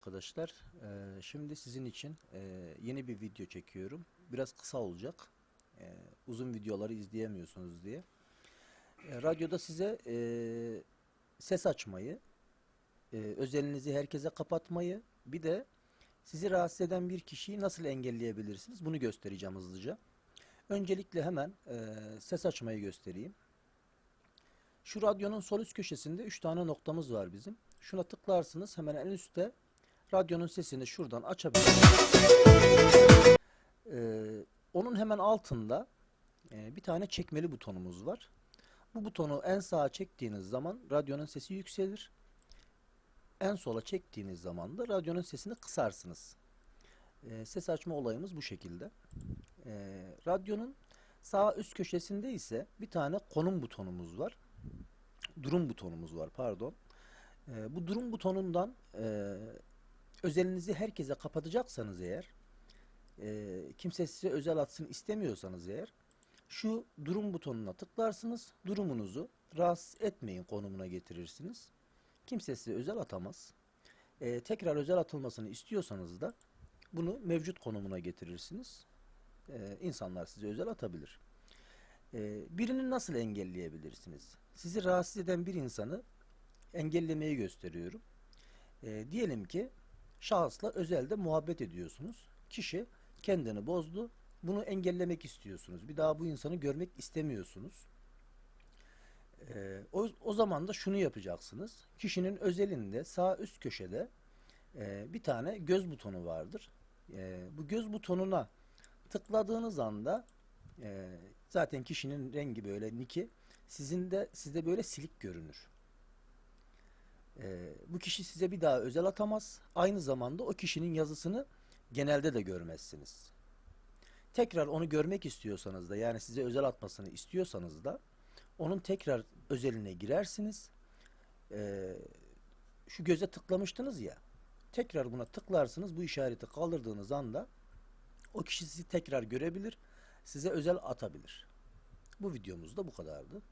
Arkadaşlar, eee, şimdi sizin için eee, yeni bir video çekiyorum. Biraz kısa olacak. Eee, uzun videoları izleyemiyorsunuz diye. Eee, radyoda size eee, ses açmayı, eee, özelinizi herkese kapatmayı, bir de sizi rahatsız eden bir kişiyi nasıl engelleyebilirsiniz? Bunu göstereceğim hızlıca. Öncelikle hemen ses açmayı göstereyim. Şu radyonun sol üst köşesinde 3 tane noktamız var bizim. Şuna tıklarsınız hemen en üstte radyonun sesini şuradan açabilirsiniz. Ee, onun hemen altında e, bir tane çekmeli butonumuz var. Bu butonu en sağa çektiğiniz zaman radyonun sesi yükselir. En sola çektiğiniz zaman da radyonun sesini kısarsınız. Ee, ses açma olayımız bu şekilde. Ee, radyonun sağ üst köşesinde ise bir tane konum butonumuz var. Durum butonumuz var pardon. Ee, bu durum butonundan e, özelinizi herkese kapatacaksanız eğer, e, kimse size özel atsın istemiyorsanız eğer, şu durum butonuna tıklarsınız, durumunuzu rahatsız etmeyin konumuna getirirsiniz. Kimse size özel atamaz. E, tekrar özel atılmasını istiyorsanız da bunu mevcut konumuna getirirsiniz. E, insanlar size özel atabilir. E, birini nasıl engelleyebilirsiniz? Sizi rahatsız eden bir insanı engellemeyi gösteriyorum. E, diyelim ki şahısla özelde muhabbet ediyorsunuz. Kişi kendini bozdu. Bunu engellemek istiyorsunuz. Bir daha bu insanı görmek istemiyorsunuz. E, o, o zaman da şunu yapacaksınız. Kişinin özelinde sağ üst köşede e, bir tane göz butonu vardır. E, bu göz butonuna tıkladığınız anda e, zaten kişinin rengi böyle niki sizin de sizde böyle silik görünür. Ee, bu kişi size bir daha özel atamaz. Aynı zamanda o kişinin yazısını genelde de görmezsiniz. Tekrar onu görmek istiyorsanız da yani size özel atmasını istiyorsanız da onun tekrar özeline girersiniz. Ee, şu göze tıklamıştınız ya. Tekrar buna tıklarsınız. Bu işareti kaldırdığınız anda o kişi sizi tekrar görebilir. Size özel atabilir. Bu videomuz da bu kadardı.